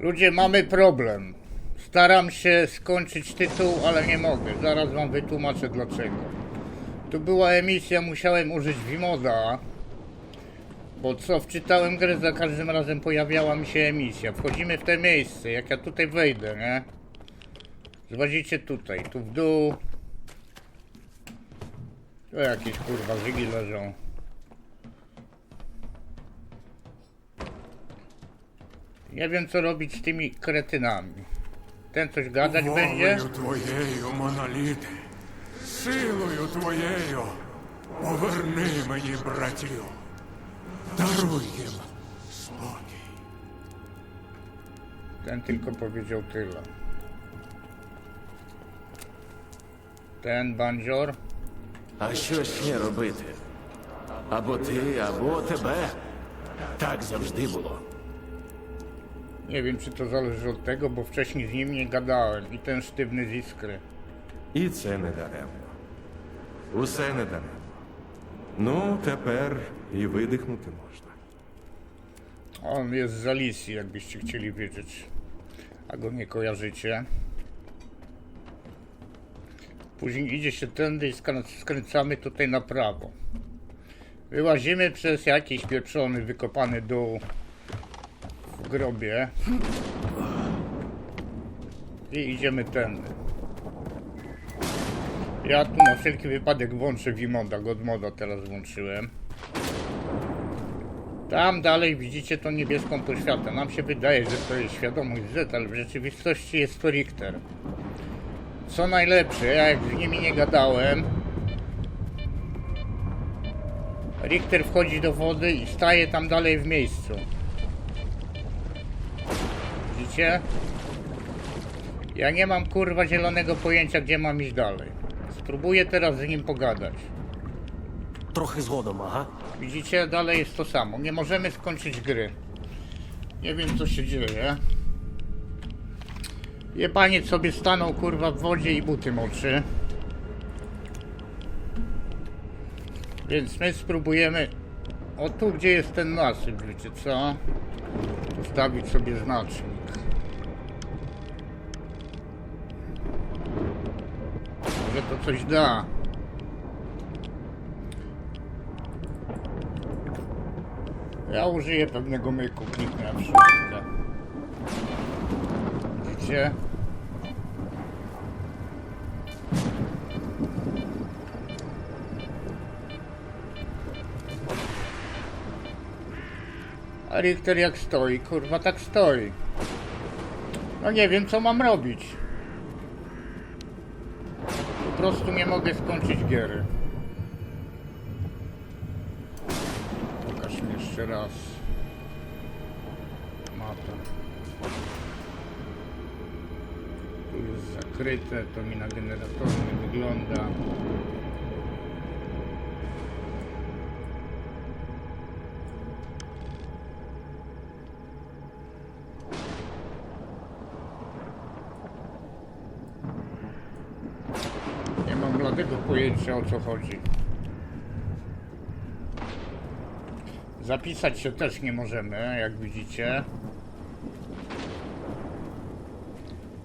Ludzie, mamy problem. Staram się skończyć tytuł, ale nie mogę. Zaraz wam wytłumaczę dlaczego. Tu była emisja, musiałem użyć Vimoda. Bo co, wczytałem grę, za każdym razem pojawiała mi się emisja. Wchodzimy w te miejsce, jak ja tutaj wejdę, nie? Zobaczycie tutaj, tu w dół. Tu jakieś kurwa żygi leżą. Nie wiem co robić z tymi kretynami. Ten coś gadać będzie? Волею твоєю, моноліти, силою твоєю, поверни мені братів, даруй їм спокій. Ten tylko powiedział tyle. Ten bandzior. А що ще робити? Або ти, або тебе. Так завжди було. Nie wiem czy to zależy od tego, bo wcześniej z nim nie gadałem i ten sztywny z iskry. І це не даремно. Усе не даремно. Ну, тепер і видихнути можна. On jest z Alicji, jakbyście chcieli wiedzieć. A go nie kojarzycie. Później idzie się tędy i skrę- skręcamy tutaj na prawo. Wyłazimy przez jakiś pieprzony, wykopany dół w grobie. I idziemy tędy. Ja tu na wszelki wypadek włączę Vimoda, Godmoda teraz włączyłem. Tam dalej widzicie tą niebieską poświatę. Nam się wydaje, że to jest świadomość Z, ale w rzeczywistości jest to Richter. Co najlepsze, ja jak z nimi nie gadałem, Richter wchodzi do wody i staje tam dalej w miejscu wiecie? Ja nie mam kurwa zielonego pojęcia, gdzie mam iść dalej. Spróbuję teraz z nim pogadać. Trochę zgodą, aha. Widzicie, dalej jest to samo. Nie możemy skończyć gry. Nie wiem, co się dzieje. Je paniec sobie stanął kurwa w wodzie i buty moczy. Więc my spróbujemy o tu, gdzie jest ten nasyp, wiecie co? Stawić sobie znacznik. To coś da. Ja użyję pewnego myku, kliknę na wszystko. Widzicie? A Richter jak stoi, kurwa tak stoi. No nie wiem co mam robić. Prostu nie mogę skończyć giery. Pokaż mi jeszcze raz. Mapę. Tu jest zakryte, to mi na generatorze nie wygląda. Pojęcia o co chodzi. Zapisać się też nie możemy, jak widzicie.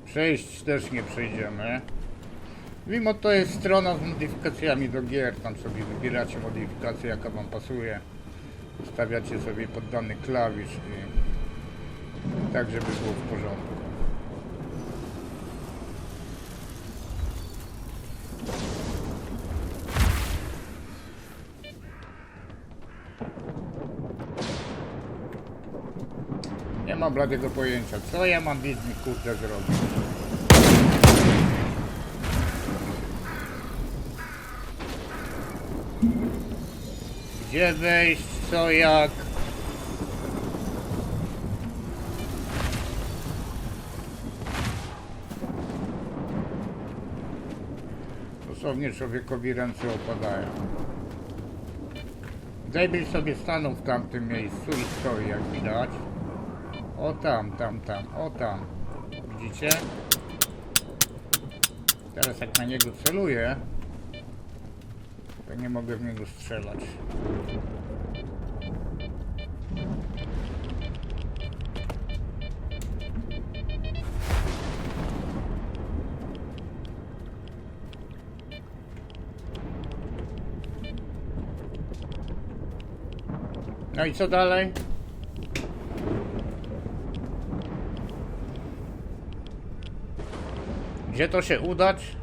Przejść też nie przejdziemy. Mimo to jest strona z modyfikacjami do gier. Tam sobie wybieracie modyfikację, jaka wam pasuje. Ustawiacie sobie poddany klawisz i tak, żeby było w porządku. Nie mam bladego pojęcia. Co ja mam biedny kurde zrobić? Gdzie wejść? Co jak? Dosłownie człowiekowi ręce opadają. Debil sobie stanął w tamtym miejscu i stoi jak widać. O tam, tam, tam, o tam. Widzicie? Teraz jak na niego celuję, to nie mogę w niego strzelać. No i co dalej? Gdzie to się udać?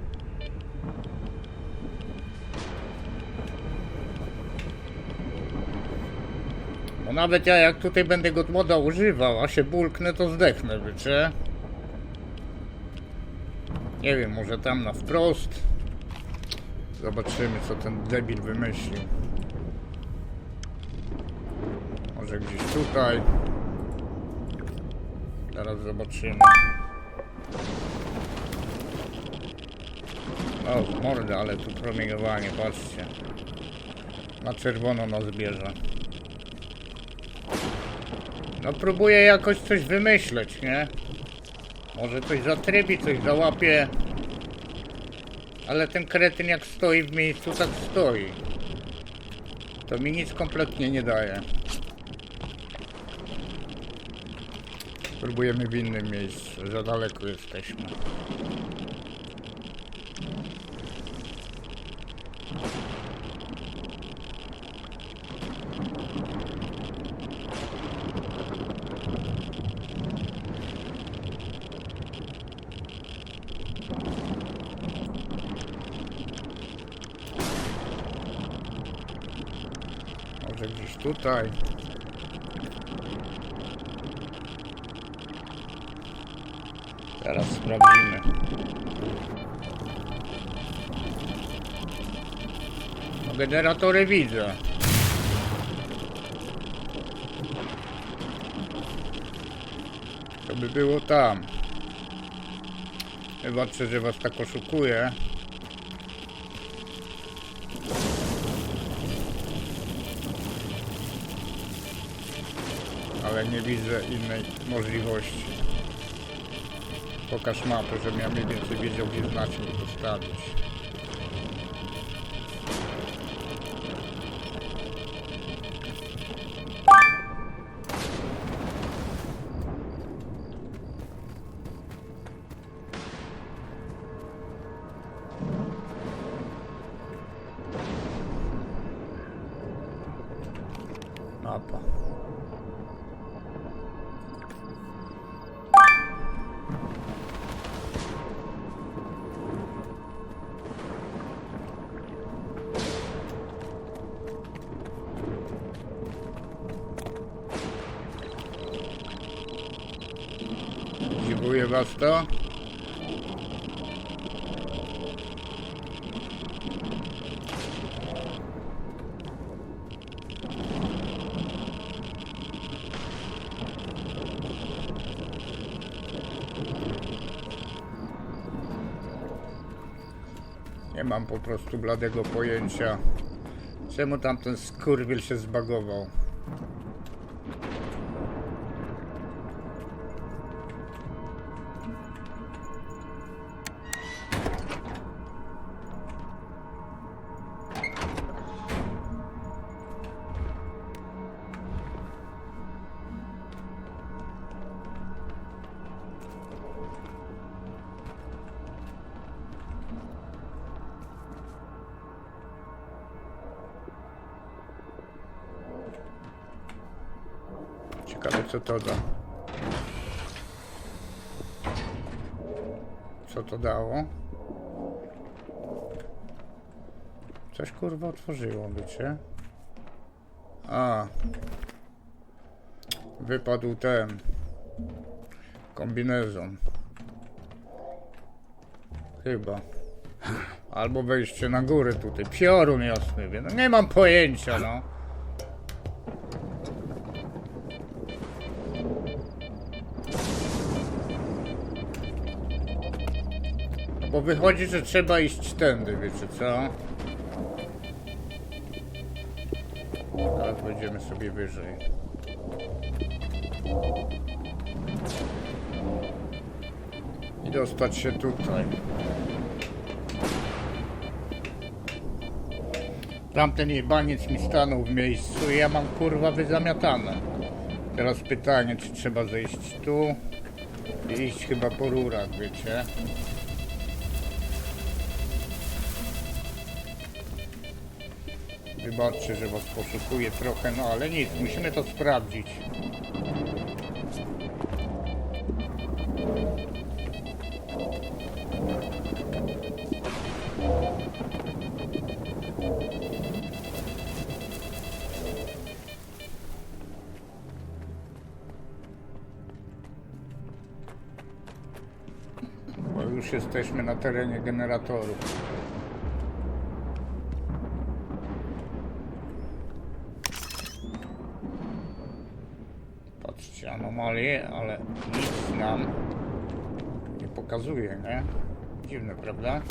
Bo nawet ja jak tutaj będę go moda używał, a się bulknę, to zdechnę, wiecie? Nie wiem, może tam na wprost. Zobaczymy, co ten debil wymyślił. Może gdzieś tutaj. Teraz zobaczymy. O, w mordę, ale tu promieniowanie, patrzcie. Na czerwono nas bierze. No próbuję jakoś coś wymyśleć, nie? Może coś zatrybi, coś załapie. Ale ten kretyn jak stoi w miejscu, tak stoi. To mi nic kompletnie nie daje. Spróbujemy w innym miejscu, za daleko jesteśmy. Może tutaj. Teraz sprawdzimy. No, generatory widzę. To by było tam. Wybaczcie, że was tak oszukuję. Ale nie widzę innej możliwości. Pokaż mapę, żebym ja mniej więcej wiedział, gdzie znacznik postawić. Dziwuje was? Nie mam po prostu bladego pojęcia, czemu tamten skurwiel się zbagował. Ciekawe co to da. Co to dało? Coś kurwa otworzyło, wiecie? A. Wypadł ten. Kombinezon. Chyba. Albo wejście na górę tutaj. Piorun jasny wie. No nie mam pojęcia, no. Bo wychodzi, że trzeba iść tędy, wiecie co? Teraz będziemy sobie wyżej. I dostać się tutaj. Tamten jebaniec mi stanął w miejscu i ja mam kurwa wyzamiatane. Teraz pytanie, czy trzeba zejść tu i iść chyba po rurach, wiecie? Wybaczcie, że was poszukuję trochę, no ale nic, musimy to sprawdzić. Bo już jesteśmy na terenie generatorów. Ale nic nam nie pokazuje, nie? Dziwne, prawda?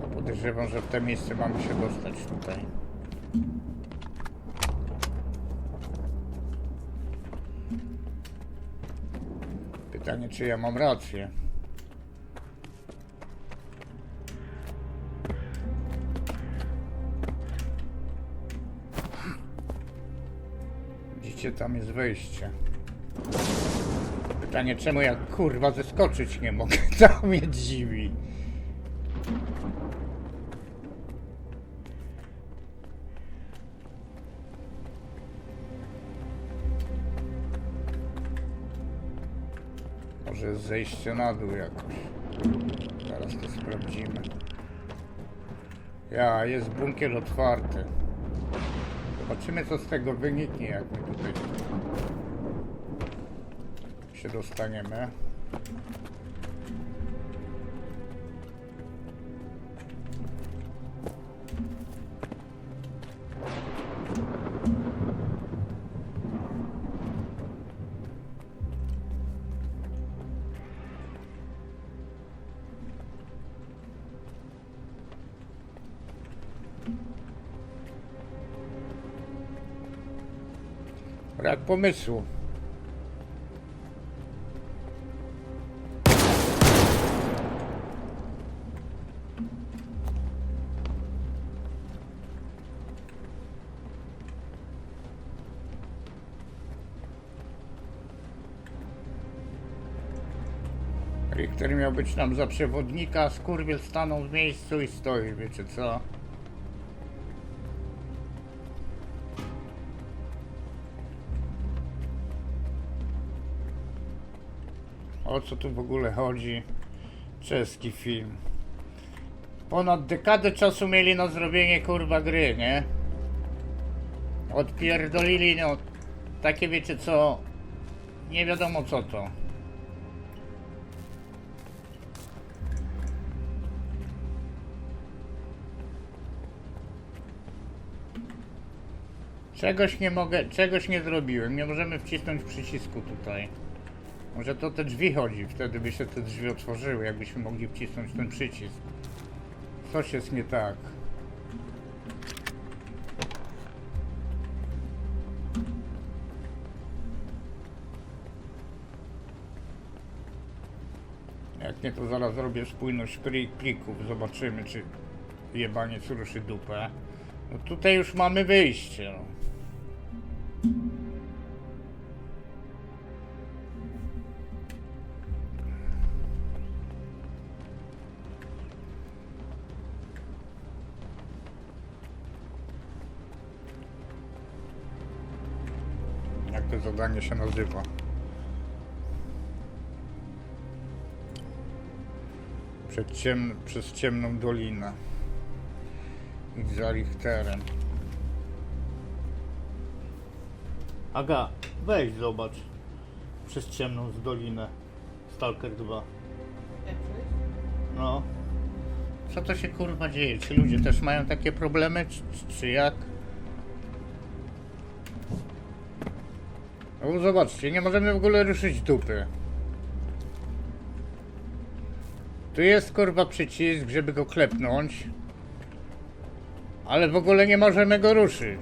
Ja podejrzewam, że w te miejsce mamy się dostać tutaj. Pytanie, czy ja mam rację. Widzicie, tam jest wejście. Pytanie, czemu ja kurwa zeskoczyć nie mogę? To mnie dziwi. Może jest zejście na dół jakoś. Zaraz to sprawdzimy. Ja, jest bunkier otwarty. Zobaczymy co z tego wyniknie, jak my tutaj się dostaniemy. Brak pomysłu. Richter miał być nam za przewodnika, skurwiel stanął w miejscu i stoi, wiecie co? O co tu w ogóle chodzi? Czeski film. Ponad dekadę czasu mieli na zrobienie kurwa gry, nie? Odpierdolili, no, takie wiecie co, nie wiadomo co to. Czegoś nie mogę, czegoś nie zrobiłem, nie możemy wcisnąć przycisku tutaj. Może to te drzwi chodzi, wtedy by się te drzwi otworzyły, jakbyśmy mogli wcisnąć ten przycisk. Coś jest nie tak. Jak nie, to zaraz zrobię spójność pli- plików, zobaczymy, czy jebaniec ruszy dupę. No tutaj już mamy wyjście, no. Zadanie się nazywa? Przed ciem, przez ciemną dolinę. Idź za Richterem. Aga, weź zobacz. Przez ciemną z dolinę. Stalker 2. No. Co to się kurwa dzieje? Czy ludzie też mają takie problemy, czy, czy jak? No zobaczcie, nie możemy w ogóle ruszyć dupy. Tu jest kurwa przycisk, żeby go klepnąć. Ale w ogóle nie możemy go ruszyć.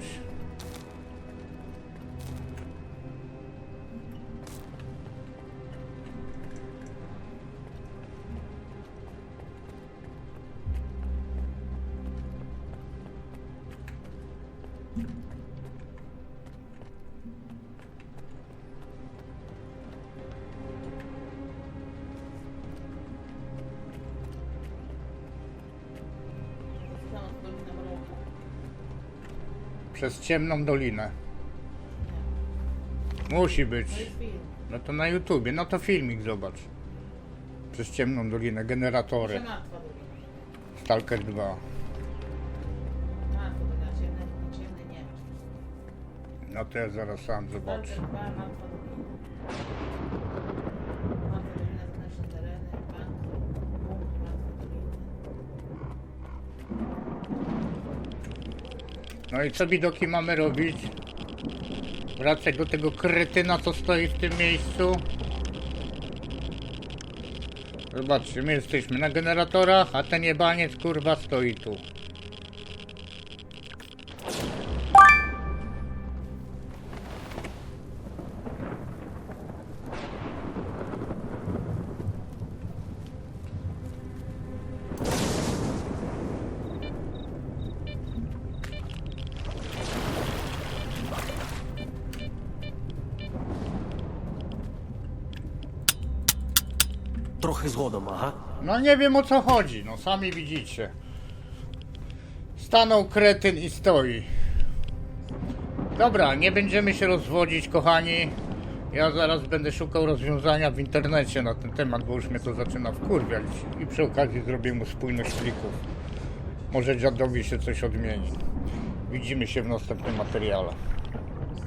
Przez ciemną dolinę. Musi być. No to na YouTubie, no to filmik zobacz. Przez ciemną dolinę, generatory. Stalker 2. Martwa dolina, ciemny, ciemny nie. No to ja zaraz sam zobaczę. No i co widoki mamy robić? Wracać do tego kretyna, co stoi w tym miejscu. Zobaczcie, my jesteśmy na generatorach, a ten jebaniec kurwa stoi tu. trochę zgodom, aha. No nie wiem o co chodzi, no sami widzicie. Stanął kretyn i stoi. Dobra, nie będziemy się rozwodzić, kochani. Ja zaraz będę szukał rozwiązania w internecie na ten temat, bo już mnie to zaczyna wkurwiać. I przy okazji zrobię mu spójność plików. Może dziadowi się coś odmieni. Widzimy się w następnym materiale.